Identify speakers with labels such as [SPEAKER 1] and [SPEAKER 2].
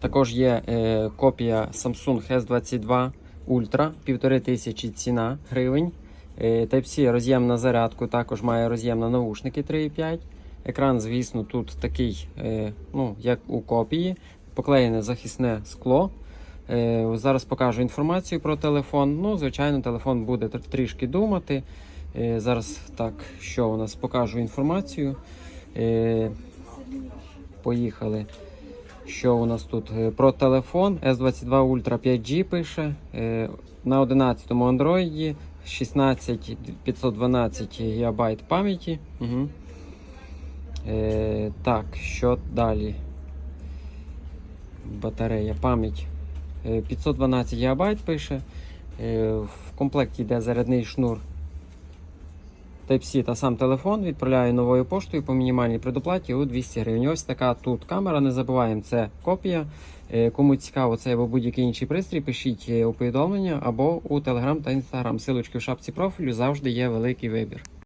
[SPEAKER 1] Також є е, копія Samsung S22 Ultra, 1500 ціна гривень. Е, Type-C роз'єм на зарядку, також має роз'єм на наушники 3,5. Екран, звісно, тут такий, е, ну, як у копії, поклеєне захисне скло. Е, Зараз покажу інформацію про телефон. Ну, звичайно, телефон буде тр- трішки думати. Е, Зараз так, що у нас покажу інформацію. Е, Поїхали. Що у нас тут? Е, Про телефон S22 Ultra 5G пише. Е, На 11-му Android 16 512 ГБ пам'яті. Угу. Так, що далі? Батарея, пам'ять. Е, 512 ГБ пише. В комплекті йде зарядний шнур Type-C та сам телефон. Відправляю новою поштою по мінімальній предоплаті у 200 гривень. Ось така тут камера. Не забуваємо, це копія. Е, Кому цікаво це або будь-який інший пристрій, пишіть е, у повідомлення або у Telegram та Instagram. Силочки в шапці профілю завжди є великий вибір.